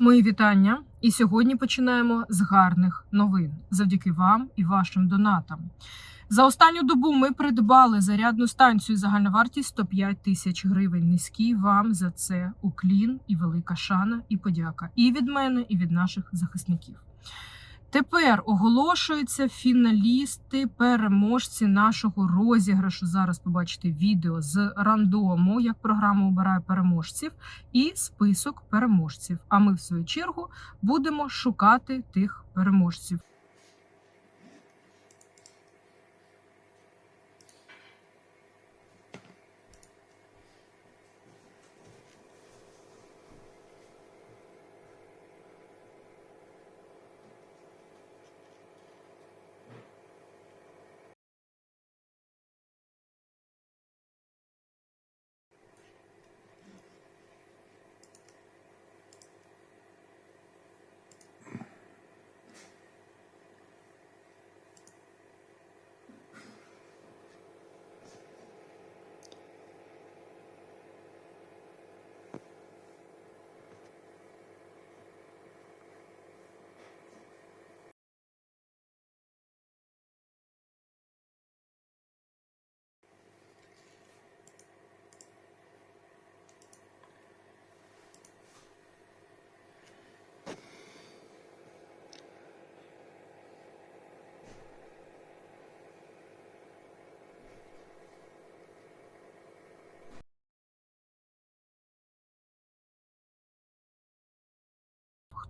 Мої вітання. І сьогодні починаємо з гарних новин завдяки вам і вашим донатам. За останню добу ми придбали зарядну станцію загальна вартість 105 тисяч гривень. Низький вам за це уклін і велика шана і подяка. І від мене, і від наших захисників. Тепер оголошуються фіналісти, переможці нашого розіграшу. Зараз побачите відео з рандому, як програма обирає переможців, і список переможців. А ми, в свою чергу, будемо шукати тих переможців.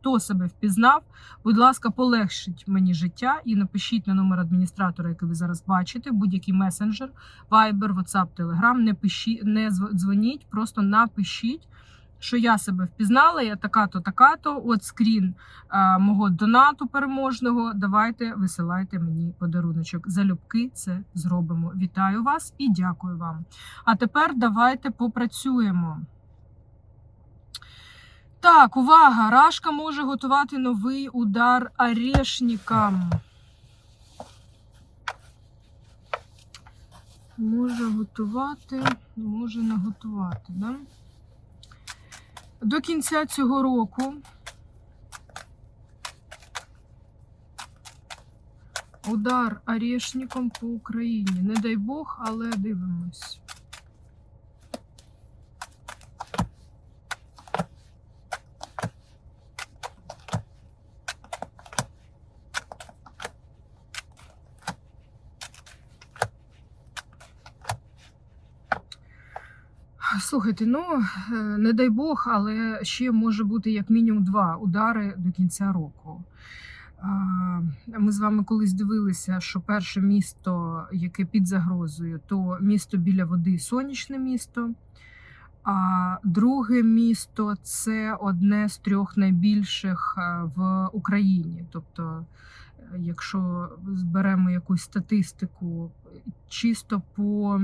Хто себе впізнав, будь ласка, полегшіть мені життя і напишіть на номер адміністратора, який ви зараз бачите, будь-який месенджер, Viber, WhatsApp, Telegram. Не пишіть, не дзвоніть, просто напишіть, що я себе впізнала, я така-то, така-то. От скрін а, мого донату переможного. Давайте висилайте мені подаруночок. Залюбки це зробимо. Вітаю вас і дякую вам. А тепер давайте попрацюємо. Так, увага! Рашка може готувати новий удар орешникам. Може готувати, може не готувати, да? До кінця цього року удар орешником по Україні. Не дай Бог, але дивимось. Слухайте, ну е, не дай Бог, але ще може бути як мінімум два удари до кінця року. Ми з вами колись дивилися, що перше місто, яке під загрозою, то місто біля води сонячне місто. А друге місто це одне з трьох найбільших е, в Україні. Тобто, е, якщо зберемо якусь статистику чисто по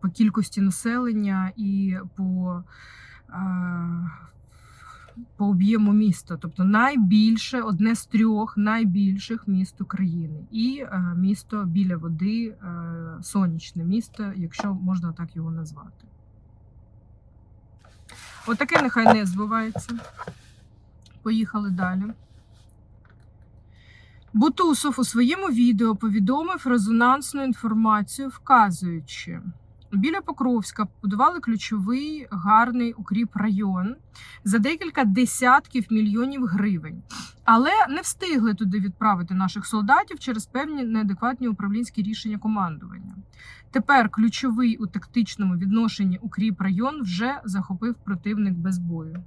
по кількості населення і по, е, по об'єму міста. Тобто найбільше, одне з трьох найбільших міст України. І е, місто біля води, е, сонячне місто, якщо можна так його назвати. Отаке нехай не збувається. Поїхали далі. Бутусов у своєму відео повідомив резонансну інформацію, вказуючи, біля Покровська побудували ключовий гарний укріп район за декілька десятків мільйонів гривень, але не встигли туди відправити наших солдатів через певні неадекватні управлінські рішення командування. Тепер ключовий у тактичному відношенні укріп район вже захопив противник без бою.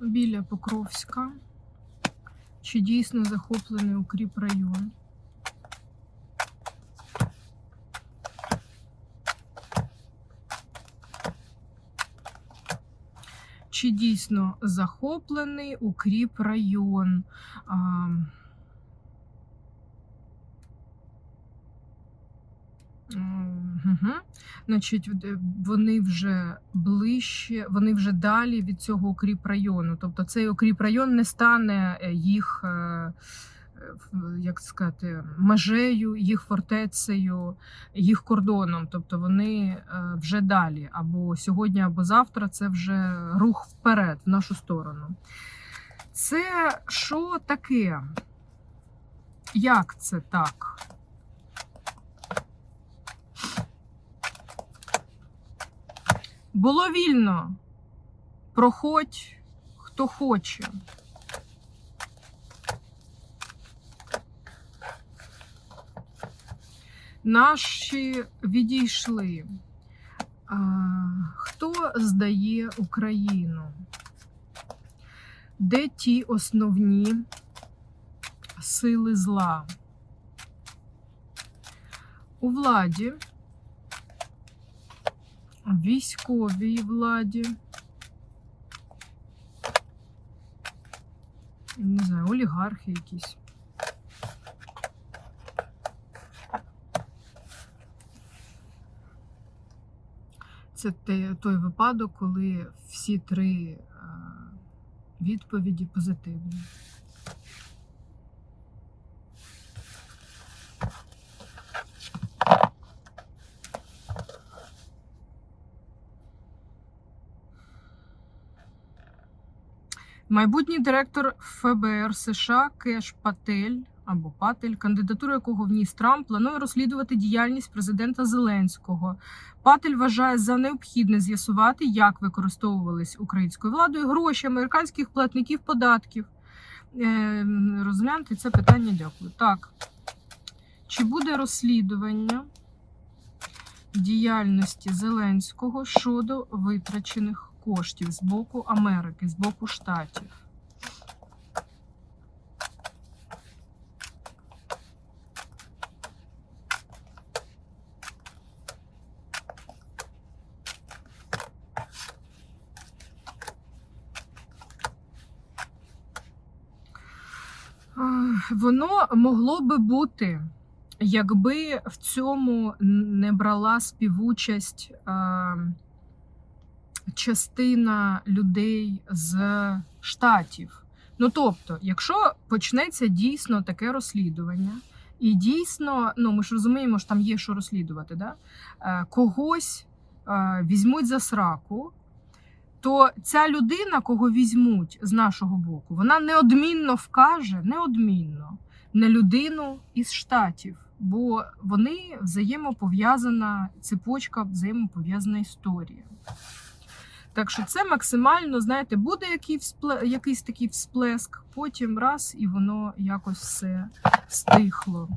Біля Покровська. Чи дійсно захоплений укріп район? Чи дійсно захоплений укріп район? А, Угу. Значить, е, вони вже ближче, вони вже далі від цього укріп району. Тобто цей укріп район не стане е, їх е, як сказати, межею, їх фортецею, їх кордоном. Тобто вони вже далі, або сьогодні, або завтра це вже рух вперед, в нашу сторону. Це що таке? Як це так? Було вільно. Проходь, хто хоче. Наші відійшли. Хто здає Україну? Де ті основні сили зла? У владі, військовій владі, не знаю, олігархи якісь. Це той випадок, коли всі три е, відповіді позитивні. Майбутній директор ФБР США Кеш Патель або Патель, кандидатуру якого вніс Трамп, планує розслідувати діяльність президента Зеленського. Патель вважає за необхідне з'ясувати, як використовувались українською владою гроші американських платників податків. Е, розглянути це питання. Дякую. Так. Чи буде розслідування діяльності Зеленського щодо витрачених коштів з боку Америки, з боку штатів? Воно могло би бути, якби в цьому не брала співучасть а, частина людей з штатів. Ну тобто, якщо почнеться дійсно таке розслідування, і дійсно, ну ми ж розуміємо, що там є що розслідувати, да? е, когось е, візьмуть за сраку, то ця людина, кого візьмуть з нашого боку, вона неодмінно вкаже, неодмінно на людину із штатів, бо вони взаємопов'язана цепочка, взаємопов'язана історія. Так що це максимально, знаєте, буде якийсь такий всплеск, потім раз і воно якось все стихло.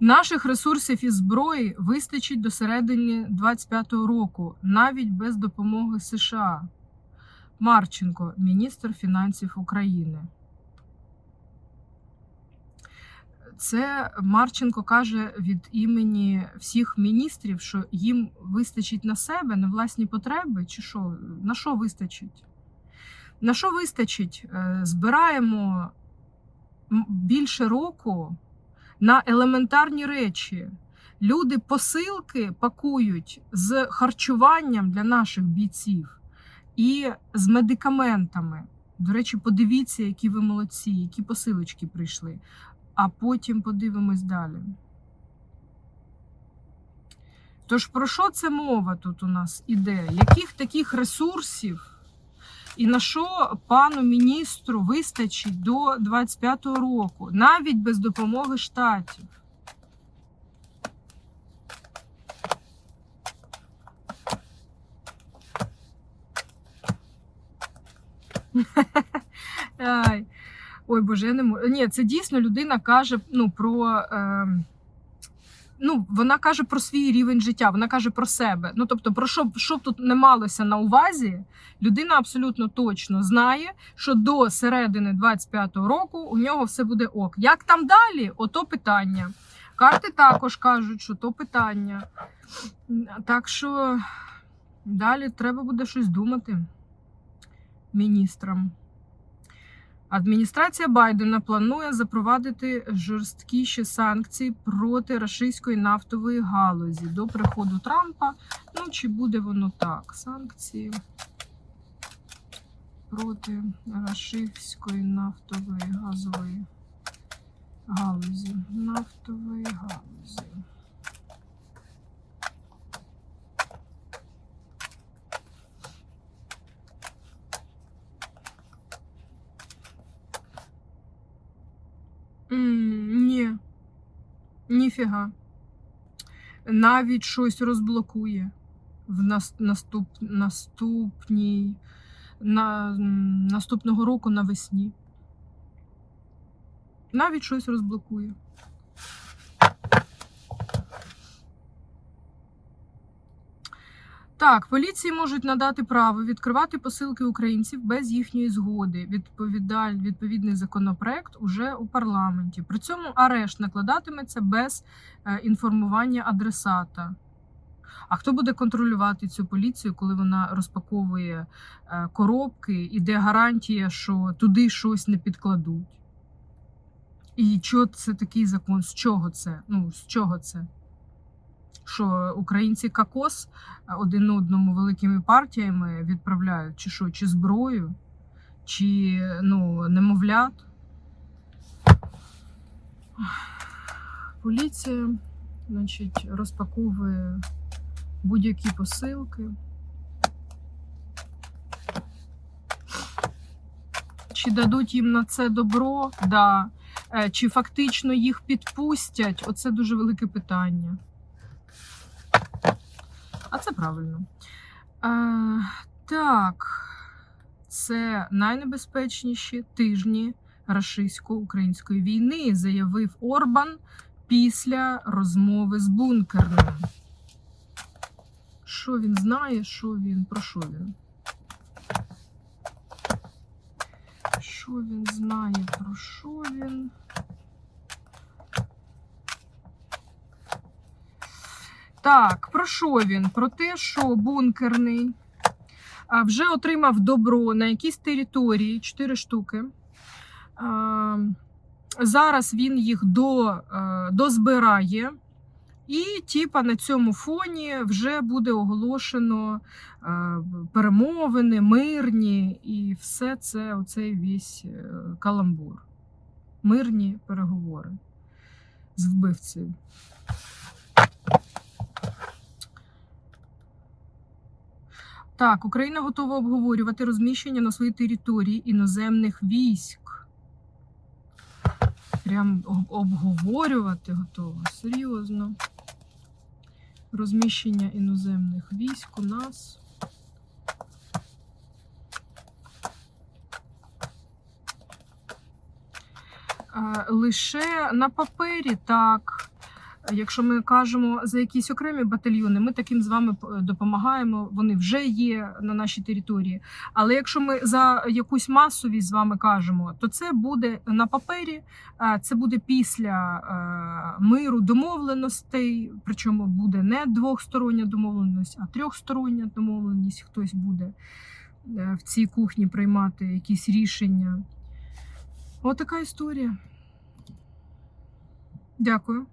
Наших ресурсів і зброї вистачить до середини 25-го року, навіть без допомоги США. Марченко, міністр фінансів України. Це Марченко каже від імені всіх міністрів, що їм вистачить на себе, на власні потреби, чи що? На що вистачить? На що вистачить? Е, Збираємо більше року на елементарні речі. Люди посилки пакують з харчуванням для наших бійців і з медикаментами. До речі, подивіться, які ви молодці, які посилочки прийшли. А потім подивимось далі. Тож про що це мова тут у нас іде? Яких таких ресурсів і на що пану міністру вистачить до 25-го року, навіть без допомоги штатів? Ай. Ой, Боже, я не можу. Ні, це дійсно людина каже ну, про. Е... Ну, вона каже про свій рівень життя, вона каже про себе. Ну, тобто, про що, що б тут не малося на увазі, людина абсолютно точно знає, що до середини 25-го року у нього все буде ок. Як там далі? Ото питання. Карти також кажуть, що то питання. Так що далі треба буде щось думати міністрам. Адміністрація Байдена планує запровадити жорсткіші санкції проти російської нафтової галузі до приходу Трампа. Ну, чи буде воно так? Санкції. проти Рашивської нафтової газової галузі. Нафтової галузі. Ні. Ніфіга. Навіть щось розблокує в наступ, наступній, на, наступного року навесні. Навіть щось розблокує. Так, поліції можуть надати право відкривати посилки українців без їхньої згоди. Відповідаль, відповідний законопроект уже у парламенті. При цьому арешт накладатиметься без е, інформування адресата. А хто буде контролювати цю поліцію, коли вона розпаковує е, коробки, і де гарантія, що туди щось не підкладуть? І що це такий закон? З чого це? Ну, з чого це? Що українці кокос е, один одному великими партіями відправляють, чи що, чи зброю, чи ну, немовлят? Поліція, значить, розпаковує будь-які посилки. Чи дадуть їм на це добро? Да. Е, Чи фактично їх підпустять? Оце дуже велике питання. А це правильно. Е, так, це найнебезпечніші тижні рашистсько-української війни, заявив Орбан після розмови з бункерним. Що він знає, що він, про що він? Що він знає, про що він? Так, про що він? Про те, що бункерний вже отримав добро на якійсь території 4 штуки. Зараз він їх до, дозбирає. І, типа, на цьому фоні вже буде оголошено перемовини, мирні, і все це оцей весь е, каламбур. Мирні переговори з вбивцею. Так, Україна готова обговорювати розміщення на своїй території іноземних військ. Прям обговорювати готова. Серйозно. Розміщення іноземних військ у нас. Лише на папері так. Якщо ми кажемо за якісь окремі батальйони, ми таким з вами допомагаємо. Вони вже є на нашій території. Але якщо ми за якусь масовість з вами кажемо, то це буде на папері, е, це буде після е, миру домовленостей. Причому буде не двохстороння домовленість, а трьохстороння домовленість. Хтось буде е, в цій кухні приймати якісь рішення. Отака історія. Дякую.